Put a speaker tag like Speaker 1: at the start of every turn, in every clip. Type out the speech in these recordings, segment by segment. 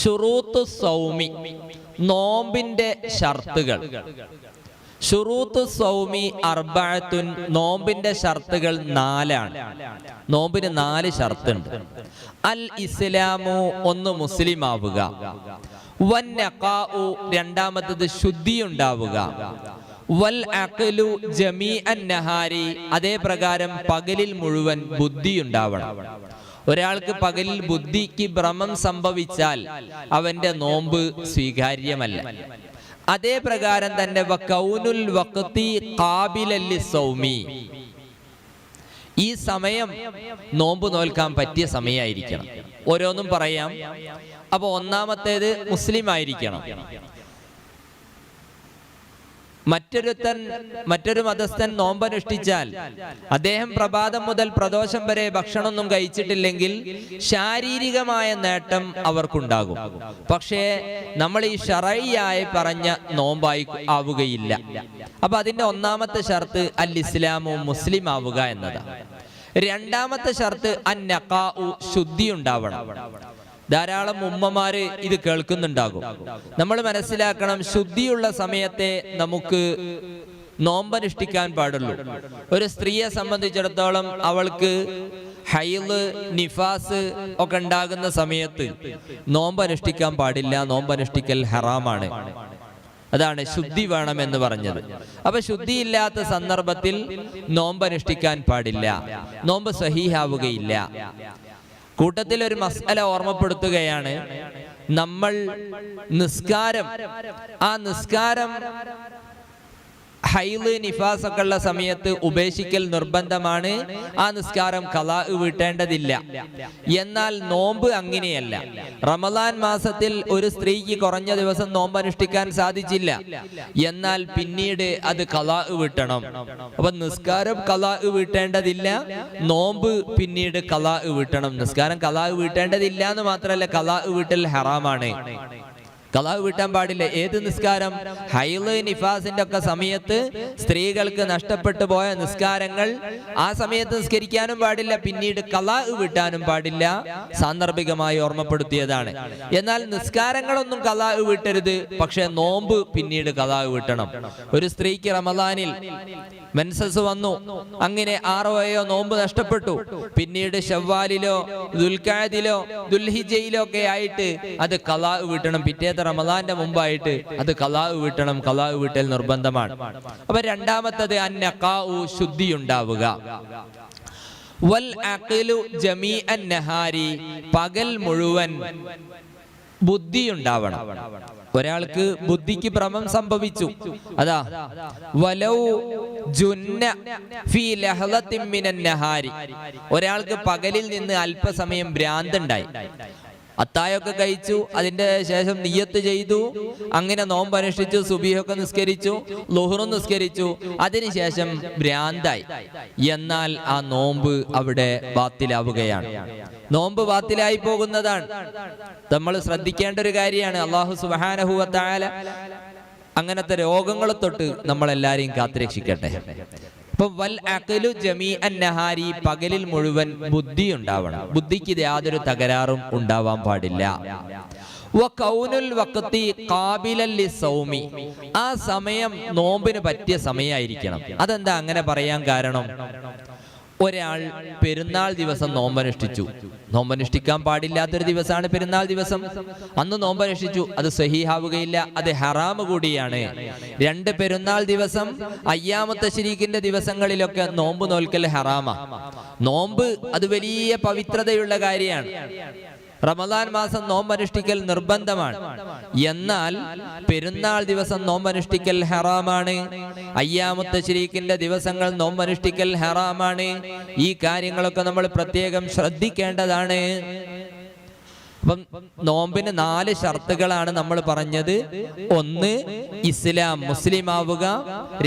Speaker 1: ഷുറൂത്ത് സൗമി നോമ്പിന്റെ ഷർത്തുകൾ ഷുറൂത്ത് സൗമി അർബാത്തുൻ നോമ്പിന്റെ ഷർത്തുകൾ നാലാണ് നോമ്പിന് നാല് ഷർത്തുണ്ട് അൽ ഇസ്ലാമു ഒന്ന് മുസ്ലിം ആവുക വൻ നഖാഉ രണ്ടാമത്തത് ശുദ്ധി ഉണ്ടാവുക വൽ അഖലു ജമീ അൻ നഹാരി അതേ പ്രകാരം പകലിൽ മുഴുവൻ ബുദ്ധി ഉണ്ടാവണം ഒരാൾക്ക് പകലിൽ ബുദ്ധിക്ക് ഭ്രമം സംഭവിച്ചാൽ അവന്റെ നോമ്പ് സ്വീകാര്യമല്ല അതേ പ്രകാരം തന്നെ കൗനുൽ സൗമി ഈ സമയം നോമ്പ് നോൽക്കാൻ പറ്റിയ സമയമായിരിക്കണം ഓരോന്നും പറയാം അപ്പോൾ ഒന്നാമത്തേത് മുസ്ലിം ആയിരിക്കണം മറ്റൊരുത്തൻ മറ്റൊരു മതസ്ഥൻ നോമ്പനുഷ്ഠിച്ചാൽ അദ്ദേഹം പ്രഭാതം മുതൽ പ്രദോഷം വരെ ഭക്ഷണമൊന്നും കഴിച്ചിട്ടില്ലെങ്കിൽ ശാരീരികമായ നേട്ടം അവർക്കുണ്ടാകും പക്ഷേ നമ്മൾ ഈ ഷറയ്യായി പറഞ്ഞ നോമ്പായി ആവുകയില്ല അപ്പൊ അതിന്റെ ഒന്നാമത്തെ ഷർത്ത് അൽ ഇസ്ലാമു മുസ്ലിം ആവുക എന്നതാണ് രണ്ടാമത്തെ ഷർത്ത് അന്നക്കാ ശുദ്ധി ഉണ്ടാവണം ധാരാളം ഉമ്മമാര് ഇത് കേൾക്കുന്നുണ്ടാകും നമ്മൾ മനസ്സിലാക്കണം ശുദ്ധിയുള്ള സമയത്തെ നമുക്ക് നോമ്പനുഷ്ഠിക്കാൻ പാടുള്ളൂ ഒരു സ്ത്രീയെ സംബന്ധിച്ചിടത്തോളം അവൾക്ക് ഹൈല് നിഫാസ് ഒക്കെ ഉണ്ടാകുന്ന സമയത്ത് നോമ്പനുഷ്ഠിക്കാൻ പാടില്ല നോമ്പനുഷ്ഠിക്കൽ ഹറാമാണ് അതാണ് ശുദ്ധി വേണം എന്ന് പറഞ്ഞത് അപ്പൊ ശുദ്ധിയില്ലാത്ത സന്ദർഭത്തിൽ നോമ്പനുഷ്ഠിക്കാൻ പാടില്ല നോമ്പ് സഹീഹാവുകയില്ല കൂട്ടത്തിൽ ഒരു മസല ഓർമ്മപ്പെടുത്തുകയാണ് നമ്മൾ നിസ്കാരം ആ നിസ്കാരം ഹൈല് നിഫാസൊക്കെ ഉള്ള സമയത്ത് ഉപേക്ഷിക്കൽ നിർബന്ധമാണ് ആ നിസ്കാരം കലാ വീട്ടേണ്ടതില്ല എന്നാൽ നോമ്പ് അങ്ങനെയല്ല റമദാൻ മാസത്തിൽ ഒരു സ്ത്രീക്ക് കുറഞ്ഞ ദിവസം നോമ്പ് അനുഷ്ഠിക്കാൻ സാധിച്ചില്ല എന്നാൽ പിന്നീട് അത് കലാ വീട്ടണം അപ്പൊ നിസ്കാരം കലാ വീട്ടേണ്ടതില്ല നോമ്പ് പിന്നീട് കലാ വീട്ടണം നിസ്കാരം കലാ വീട്ടേണ്ടതില്ല എന്ന് മാത്രമല്ല കലാ വിട്ടൽ ഹറാമാണ് കളവ് വീട്ടാൻ പാടില്ല ഏത് നിസ്കാരം ഹൈല് നിഫാസിന്റെ ഒക്കെ സമയത്ത് സ്ത്രീകൾക്ക് നഷ്ടപ്പെട്ടു പോയ നിസ്കാരങ്ങൾ ആ സമയത്ത് നിസ്കരിക്കാനും പാടില്ല പിന്നീട് കലാവ് വീട്ടാനും പാടില്ല സാന്ദർഭികമായി ഓർമ്മപ്പെടുത്തിയതാണ് എന്നാൽ നിസ്കാരങ്ങളൊന്നും കലാവ് വീട്ടരുത് പക്ഷെ നോമ്പ് പിന്നീട് കലാവ് വീട്ടണം ഒരു സ്ത്രീക്ക് റമദാനിൽ മെൻസസ് വന്നു അങ്ങനെ ആറോയോ നോമ്പ് നഷ്ടപ്പെട്ടു പിന്നീട് ഷവ്വാലിലോ ദുൽഖാദിലോ ദുൽഹിജയിലോ ഒക്കെ ആയിട്ട് അത് കലാവ് വീട്ടണം പിറ്റേത്ത റമദാന്റെ മുമ്പായിട്ട് അത് കലാവ് വീട്ടണം കലാവ് വീട്ടൽ നിർബന്ധമാണ് അപ്പൊ രണ്ടാമത്തത് അന്നക്കാവു ശുദ്ധി ഉണ്ടാവുക വൽ അഖിലു ജമീഅൻ നഹാരി പകൽ മുഴുവൻ ബുദ്ധി ഉണ്ടാവണം ഒരാൾക്ക് ബുദ്ധിക്ക് ഭ്രമം സംഭവിച്ചു അതാ വലൗ ജുന്ന ഫീ നഹാരി ഒരാൾക്ക് പകലിൽ നിന്ന് അല്പസമയം ഭ്രാന്തുണ്ടായി അത്തായൊക്കെ കഴിച്ചു അതിൻ്റെ ശേഷം നിയ്യത്ത് ചെയ്തു അങ്ങനെ അനുഷ്ഠിച്ചു സുബിയൊക്കെ നിസ്കരിച്ചു ലുഹറും നിസ്കരിച്ചു അതിനുശേഷം ഭ്രാന്തായി എന്നാൽ ആ നോമ്പ് അവിടെ വാത്തിലാവുകയാണ് നോമ്പ് വാത്തിലായി പോകുന്നതാണ് നമ്മൾ ശ്രദ്ധിക്കേണ്ട ഒരു കാര്യമാണ് അള്ളാഹു സുബാനഹുവത്തായ അങ്ങനത്തെ രോഗങ്ങളെ തൊട്ട് നമ്മളെല്ലാരെയും കാത്തുരക്ഷിക്കട്ടെ അപ്പൊ വൽ അഖലു ജമീ അന്നഹാരി പകലിൽ മുഴുവൻ ബുദ്ധി ഉണ്ടാവണം ബുദ്ധിക്ക് യാതൊരു തകരാറും ഉണ്ടാവാൻ പാടില്ല ആ സമയം നോമ്പിന് പറ്റിയ സമയമായിരിക്കണം അതെന്താ അങ്ങനെ പറയാൻ കാരണം ഒരാൾ പെരുന്നാൾ ദിവസം നോമ്പനുഷ്ഠിച്ചു നോമ്പനുഷ്ഠിക്കാൻ പാടില്ലാത്തൊരു ദിവസമാണ് പെരുന്നാൾ ദിവസം അന്ന് നോമ്പനുഷ്ഠിച്ചു അത് സഹിഹാവുകയില്ല അത് ഹറാമ് കൂടിയാണ് രണ്ട് പെരുന്നാൾ ദിവസം അയ്യാമത്ത ശരീക്കിന്റെ ദിവസങ്ങളിലൊക്കെ നോമ്പ് നോൽക്കൽ ഹറാമ നോമ്പ് അത് വലിയ പവിത്രതയുള്ള കാര്യമാണ് റമദാൻ മാസം നോമ്പനുഷ്ഠിക്കൽ നിർബന്ധമാണ് എന്നാൽ പെരുന്നാൾ ദിവസം നോമ്പനുഷ്ഠിക്കൽ ഹറാമാണ് അയ്യാമുത്ത ശരീഖിന്റെ ദിവസങ്ങൾ നോമ്പനുഷ്ഠിക്കൽ ഹറാമാണ് ഈ കാര്യങ്ങളൊക്കെ നമ്മൾ പ്രത്യേകം ശ്രദ്ധിക്കേണ്ടതാണ് അപ്പം നോമ്പിന് നാല് ഷർത്തുകളാണ് നമ്മൾ പറഞ്ഞത് ഒന്ന് ഇസ്ലാം മുസ്ലിം ആവുക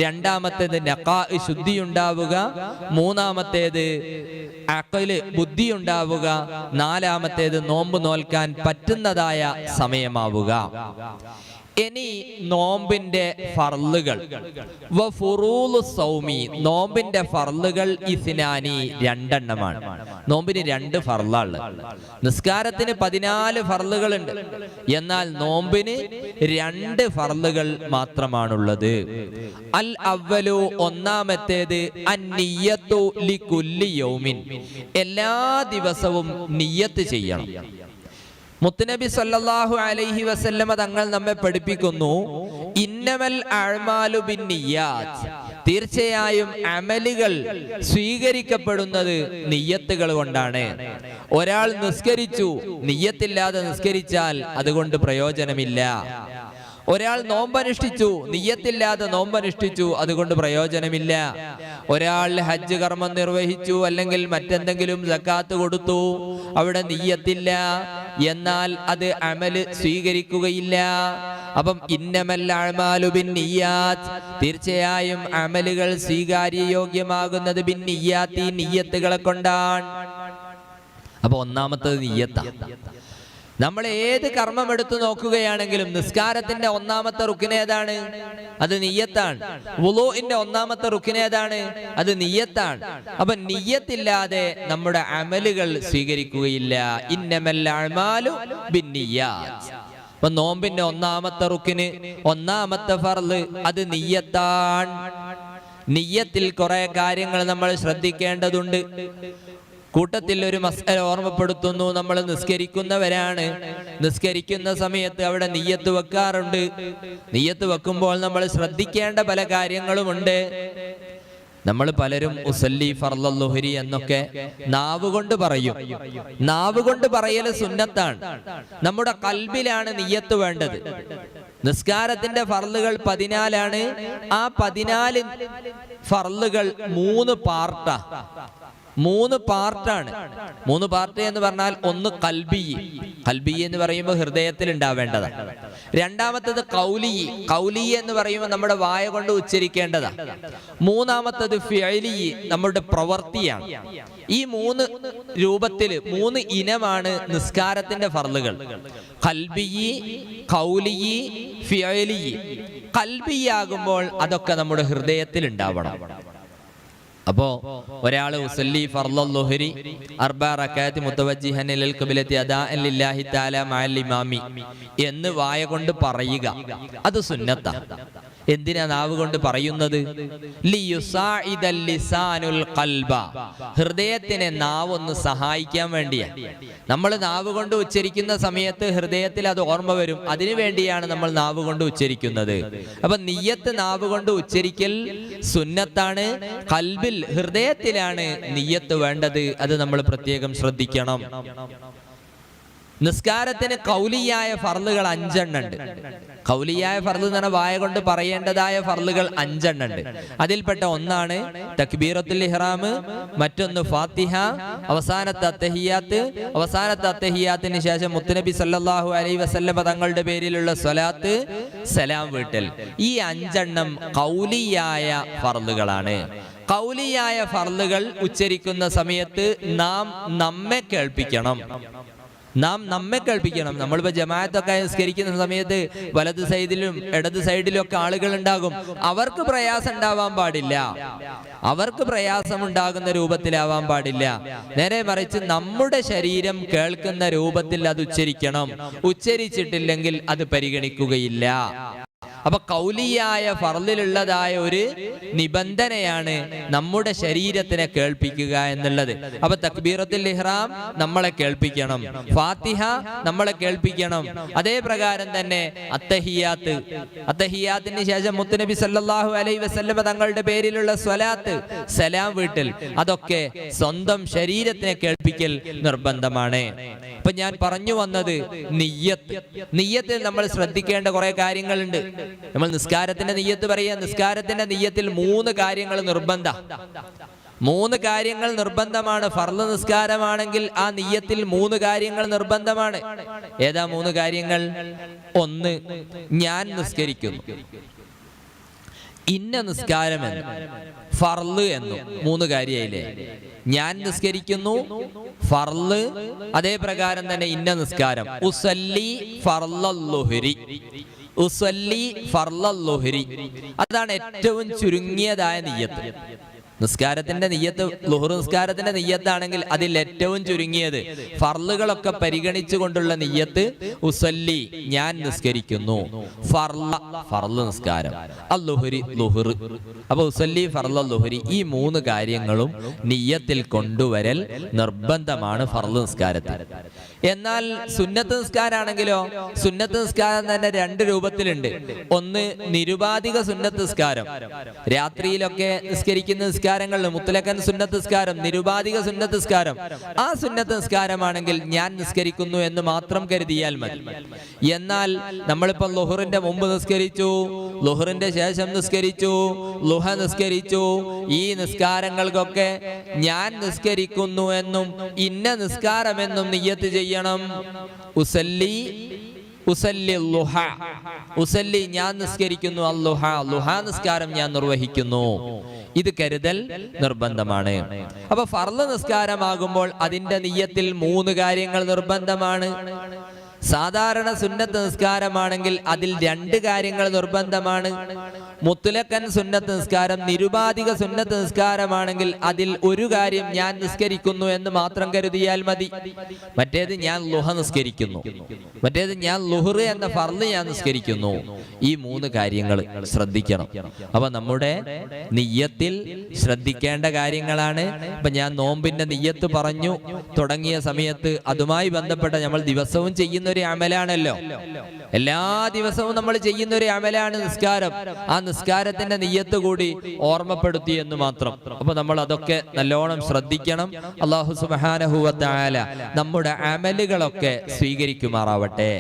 Speaker 1: രണ്ടാമത്തേത് നക്കാ ശുദ്ധി ഉണ്ടാവുക മൂന്നാമത്തേത് അക്കല് ബുദ്ധി ഉണ്ടാവുക നാലാമത്തേത് നോമ്പ് നോൽക്കാൻ പറ്റുന്നതായ സമയമാവുക ഇനി നോമ്പിന്റെ ഫർലുകൾ സൗമി നോമ്പിന്റെ ഫർലുകൾ ഇസിനാനി രണ്ടെണ്ണമാണ് നോമ്പിന് രണ്ട് ഫർലാണ് നിസ്കാരത്തിന് പതിനാറ് പതിനാല് ഫർലുകളുണ്ട് എന്നാൽ നോമ്പിന് രണ്ട് ഫർലുകൾ മാത്രമാണുള്ളത് അൽ അവലു ഒന്നാമത്തേത് യൗമിൻ എല്ലാ ദിവസവും നിയ്യത്ത് ചെയ്യണം മുത്തുനബി സല്ലാഹു അലൈഹി വസല്ലമ തങ്ങൾ നമ്മെ പഠിപ്പിക്കുന്നു ഇന്നമൽ അഴമാലു ബിന്നിയാജ് തീർച്ചയായും അമലുകൾ സ്വീകരിക്കപ്പെടുന്നത് നിയ്യത്തുകൾ കൊണ്ടാണ് ഒരാൾ നിസ്കരിച്ചു നിയ്യത്തില്ലാതെ നിസ്കരിച്ചാൽ അതുകൊണ്ട് പ്രയോജനമില്ല ഒരാൾ നോമ്പനുഷ്ഠിച്ചു നിയ്യത്തില്ലാതെ നോമ്പനുഷ്ഠിച്ചു അതുകൊണ്ട് പ്രയോജനമില്ല ഒരാൾ ഹജ്ജ് കർമ്മം നിർവഹിച്ചു അല്ലെങ്കിൽ മറ്റെന്തെങ്കിലും ജക്കാത്ത് കൊടുത്തു അവിടെ നിയ്യത്തില്ല എന്നാൽ അത് അമല് സ്വീകരിക്കുകയില്ല അപ്പം ഇന്നമല്ലാഴ്മാലു ബിന്നിയാത്ത് തീർച്ചയായും അമലുകൾ സ്വീകാര്യയോഗ്യമാകുന്നത് ബിന്നിയാത്ത് ഈ നിയത്തുകളെ കൊണ്ടാണ് അപ്പൊ ഒന്നാമത്തത് നിയത്ത നമ്മൾ ഏത് കർമ്മം എടുത്തു നോക്കുകയാണെങ്കിലും നിസ്കാരത്തിന്റെ ഒന്നാമത്തെ റുക്കിനേതാണ് അത് നിയത്താണ് വുളുവിന്റെ ഒന്നാമത്തെ റുക്കിനേതാണ് അത് നീയത്താണ് അപ്പൊ നീയത്തില്ലാതെ നമ്മുടെ അമലുകൾ സ്വീകരിക്കുകയില്ല ഇന്നമല്ലാഴ്മാലു ബിന്നിയ അപ്പൊ നോമ്പിന്റെ ഒന്നാമത്തെ റുക്കിന് ഒന്നാമത്തെ ഫർള് അത് നീയത്താൻ നീയത്തിൽ കുറെ കാര്യങ്ങൾ നമ്മൾ ശ്രദ്ധിക്കേണ്ടതുണ്ട് കൂട്ടത്തിൽ ഒരു മസ്കര ഓർമ്മപ്പെടുത്തുന്നു നമ്മൾ നിസ്കരിക്കുന്നവരാണ് നിസ്കരിക്കുന്ന സമയത്ത് അവിടെ നെയ്യത്ത് വെക്കാറുണ്ട് നെയ്യത്ത് വെക്കുമ്പോൾ നമ്മൾ ശ്രദ്ധിക്കേണ്ട പല കാര്യങ്ങളുമുണ്ട് നമ്മൾ പലരും ഉസല്ലി ഫർലുഹരി എന്നൊക്കെ നാവ് കൊണ്ട് പറയും നാവ് കൊണ്ട് പറയൽ സുന്നത്താണ് നമ്മുടെ കൽബിലാണ് നീയത്ത് വേണ്ടത് നിസ്കാരത്തിന്റെ ഫർലുകൾ പതിനാലാണ് ആ പതിനാല് ഫർലുകൾ മൂന്ന് പാർട്ടാ മൂന്ന് പാർട്ടാണ് മൂന്ന് പാർട്ട് എന്ന് പറഞ്ഞാൽ ഒന്ന് കൽബി കൽബി എന്ന് പറയുമ്പോൾ ഹൃദയത്തിൽ ഉണ്ടാവേണ്ടതാണ് രണ്ടാമത്തത് കൗലി കൗലി എന്ന് പറയുമ്പോൾ നമ്മുടെ വായ കൊണ്ട് ഉച്ചരിക്കേണ്ടതാണ് മൂന്നാമത്തത് ഫിയലി നമ്മുടെ പ്രവൃത്തിയാണ് ഈ മൂന്ന് രൂപത്തിൽ മൂന്ന് ഇനമാണ് നിസ്കാരത്തിന്റെ ഫർലുകൾ കൽബി കൗലി ഫിയലി കൽബിയാകുമ്പോൾ അതൊക്കെ നമ്മുടെ ഹൃദയത്തിൽ ഉണ്ടാവണം അപ്പോൾ ഒരാൾ ലില്ലാഹി എന്ന് വായ കൊണ്ട് പറയുക അത് സുന്നത്ത എന്തിനാ നാവ് കൊണ്ട് പറയുന്നത് ഹൃദയത്തിനെ നാവ് ഒന്ന് സഹായിക്കാൻ വേണ്ടിയാ നമ്മൾ നാവ് കൊണ്ട് ഉച്ചരിക്കുന്ന സമയത്ത് ഹൃദയത്തിൽ അത് ഓർമ്മ വരും അതിനു വേണ്ടിയാണ് നമ്മൾ നാവ് കൊണ്ട് ഉച്ചരിക്കുന്നത് അപ്പൊ നീയത്ത് നാവ് കൊണ്ട് ഉച്ചരിക്കൽ സുന്നത്താണ് കൽബിൽ ഹൃദയത്തിലാണ് നീയത്ത് വേണ്ടത് അത് നമ്മൾ പ്രത്യേകം ശ്രദ്ധിക്കണം നിസ്കാരത്തിന് കൗലിയായ ഫർലുകൾ അഞ്ചെണ്ണുണ്ട് കൗലിയായ ഫർദ് എന്ന് പറഞ്ഞാൽ വായ കൊണ്ട് പറയേണ്ടതായ ഫർലുകൾ അഞ്ചെണ്ണുണ്ട് അതിൽപ്പെട്ട ഒന്നാണ് തക്ബീറത്തുൽ ഇഹ്റാം മറ്റൊന്ന് ഫാത്തിഹ അവസാനത്തെ അത്തഹിയാത്ത് അവസാനത്തെ അത്തഹിയാത്തിന് ശേഷം മുത്തുനബി സല്ലാഹു അലൈ വസല്ലം തങ്ങളുടെ പേരിലുള്ള സ്വലാത്ത് സലാം വീട്ടൽ ഈ അഞ്ചെണ്ണം കൗലിയായ ഫർലുകളാണ് കൗലിയായ ഫർലുകൾ ഉച്ചരിക്കുന്ന സമയത്ത് നാം നമ്മെ കേൾപ്പിക്കണം നാം നമ്മെ കേൾപ്പിക്കണം നമ്മളിപ്പോ ജമാഅത്തൊക്കെ നിസ്കരിക്കുന്ന സമയത്ത് വലത് സൈഡിലും ഇടത് സൈഡിലും ഒക്കെ ആളുകൾ ഉണ്ടാകും അവർക്ക് പ്രയാസം ഉണ്ടാവാൻ പാടില്ല അവർക്ക് പ്രയാസം ഉണ്ടാകുന്ന രൂപത്തിലാവാൻ പാടില്ല നേരെ മറിച്ച് നമ്മുടെ ശരീരം കേൾക്കുന്ന രൂപത്തിൽ അത് ഉച്ചരിക്കണം ഉച്ചരിച്ചിട്ടില്ലെങ്കിൽ അത് പരിഗണിക്കുകയില്ല അപ്പൊ കൗലിയായ ഫറലിലുള്ളതായ ഒരു നിബന്ധനയാണ് നമ്മുടെ ശരീരത്തിനെ കേൾപ്പിക്കുക എന്നുള്ളത് അപ്പൊ തക്ബീറത്തിൽ ഇഹ്റാം നമ്മളെ കേൾപ്പിക്കണം ഫാത്തിഹ നമ്മളെ കേൾപ്പിക്കണം അതേ പ്രകാരം തന്നെ അത്തഹിയാത്ത് അത്തഹിയാത്തിന് ശേഷം മുത്തുനബി സല്ലാഹു അലൈ വസല്ലമ തങ്ങളുടെ പേരിലുള്ള സ്വലാത്ത് സലാം വീട്ടിൽ അതൊക്കെ സ്വന്തം ശരീരത്തിനെ കേൾപ്പിക്കൽ നിർബന്ധമാണ് അപ്പൊ ഞാൻ പറഞ്ഞു വന്നത് നിയ്യത്ത് നിയ്യത്തിൽ നമ്മൾ ശ്രദ്ധിക്കേണ്ട കുറെ കാര്യങ്ങളുണ്ട് നമ്മൾ നിസ്കാരത്തിന്റെ നെയ്യത്ത് പറയുക നിസ്കാരത്തിന്റെ നെയ്യത്തിൽ മൂന്ന് കാര്യങ്ങൾ നിർബന്ധ മൂന്ന് കാര്യങ്ങൾ നിർബന്ധമാണ് ഫർള് നിസ്കാരമാണെങ്കിൽ ആ നെയ്യത്തിൽ മൂന്ന് കാര്യങ്ങൾ നിർബന്ധമാണ് ഏതാ മൂന്ന് കാര്യങ്ങൾ ഒന്ന് ഞാൻ നിസ്കരിക്കുന്നു ഇന്ന നിസ്കാരം എന്ന് ഫർള് എന്നു മൂന്ന് കാര്യയിലെ ഞാൻ നിസ്കരിക്കുന്നു ഫർള് അതേ പ്രകാരം തന്നെ ഇന്ന നിസ്കാരം ഉസല്ലി അതാണ് ഏറ്റവും ചുരുങ്ങിയതായ നെയ്യത്ത് നിസ്കാരത്തിന്റെ നെയ്യത്ത് ലുഹർ നിസ്കാരത്തിന്റെ നെയ്യത്താണെങ്കിൽ അതിൽ ഏറ്റവും ചുരുങ്ങിയത് ഫർലുകളൊക്കെ പരിഗണിച്ചുകൊണ്ടുള്ള നെയ്യത്ത് ഉസല്ലി ഞാൻ നിസ്കരിക്കുന്നു ഫർല ഫർള് നിസ്കാരം അല്ലുഹുരി ലുഹുർ അപ്പൊ ഉസല്ലി ഫർല ലുഹുരി ഈ മൂന്ന് കാര്യങ്ങളും നെയ്യത്തിൽ കൊണ്ടുവരൽ നിർബന്ധമാണ് ഫർള് നിസ്കാരത്തിൽ എന്നാൽ സുന്നത്ത് നിസ്കാരാണെങ്കിലോ സുന്നത്ത് നിസ്കാരം തന്നെ രണ്ട് രൂപത്തിലുണ്ട് ഒന്ന് നിരുപാധിക സുന്നത്ത് നിസ്കാരം രാത്രിയിലൊക്കെ നിസ്കരിക്കുന്ന നിസ്കാരങ്ങൾ മുത്തലക്കൻ സുന്നത്ത് നിസ്കാരം നിരുപാധിക സുന്നത്ത് നിസ്കാരം ആ സുന്നത്ത് നിസ്കാരമാണെങ്കിൽ ഞാൻ നിസ്കരിക്കുന്നു എന്ന് മാത്രം കരുതിയാൽ മതി എന്നാൽ നമ്മളിപ്പോൾ ലുഹറിന്റെ മുമ്പ് നിസ്കരിച്ചു ലുഹറിന്റെ ശേഷം നിസ്കരിച്ചു ലുഹ നിസ്കരിച്ചു ഈ നിസ്കാരങ്ങൾക്കൊക്കെ ഞാൻ നിസ്കരിക്കുന്നു എന്നും ഇന്ന നിസ്കാരമെന്നും നിയ്യത്ത് ചെയ്യും ചെയ്യണം ഉസല്ലി ഉസല്ലി ലുഹ ഉസല്ലി ഞാൻ നിസ്കരിക്കുന്നു അല്ലുഹ ലുഹ നിസ്കാരം ഞാൻ നിർവഹിക്കുന്നു ഇത് കരുതൽ നിർബന്ധമാണ് അപ്പൊ ഫർള നിസ്കാരമാകുമ്പോൾ അതിന്റെ നീയത്തിൽ മൂന്ന് കാര്യങ്ങൾ നിർബന്ധമാണ് സാധാരണ സുന്നത്ത് നിസ്കാരമാണെങ്കിൽ അതിൽ രണ്ട് കാര്യങ്ങൾ നിർബന്ധമാണ് മുത്തലക്കൻ സുന്നത്ത് നിസ്കാരം നിരുപാധിക സുന്നത്ത് നിസ്കാരമാണെങ്കിൽ അതിൽ ഒരു കാര്യം ഞാൻ നിസ്കരിക്കുന്നു എന്ന് മാത്രം കരുതിയാൽ മതി മറ്റേത് ഞാൻ ലുഹ നിസ്കരിക്കുന്നു മറ്റേത് ഞാൻ ലുഹറ് എന്ന ഫർന്ന് ഞാൻ നിസ്കരിക്കുന്നു ഈ മൂന്ന് കാര്യങ്ങൾ ശ്രദ്ധിക്കണം അപ്പൊ നമ്മുടെ നെയ്യത്തിൽ ശ്രദ്ധിക്കേണ്ട കാര്യങ്ങളാണ് ഇപ്പൊ ഞാൻ നോമ്പിന്റെ നെയ്യത്ത് പറഞ്ഞു തുടങ്ങിയ സമയത്ത് അതുമായി ബന്ധപ്പെട്ട നമ്മൾ ദിവസവും ചെയ്യുന്ന ഒരു അമലാണല്ലോ എല്ലാ ദിവസവും നമ്മൾ ചെയ്യുന്ന ഒരു അമലാണ് നിസ്കാരം ആ നിസ്കാരത്തിന്റെ നെയ്യത്ത് കൂടി ഓർമ്മപ്പെടുത്തി എന്ന് മാത്രം അപ്പൊ നമ്മൾ അതൊക്കെ നല്ലോണം ശ്രദ്ധിക്കണം അള്ളാഹു സുബാനഹുല നമ്മുടെ അമലുകളൊക്കെ സ്വീകരിക്കുമാറാവട്ടെ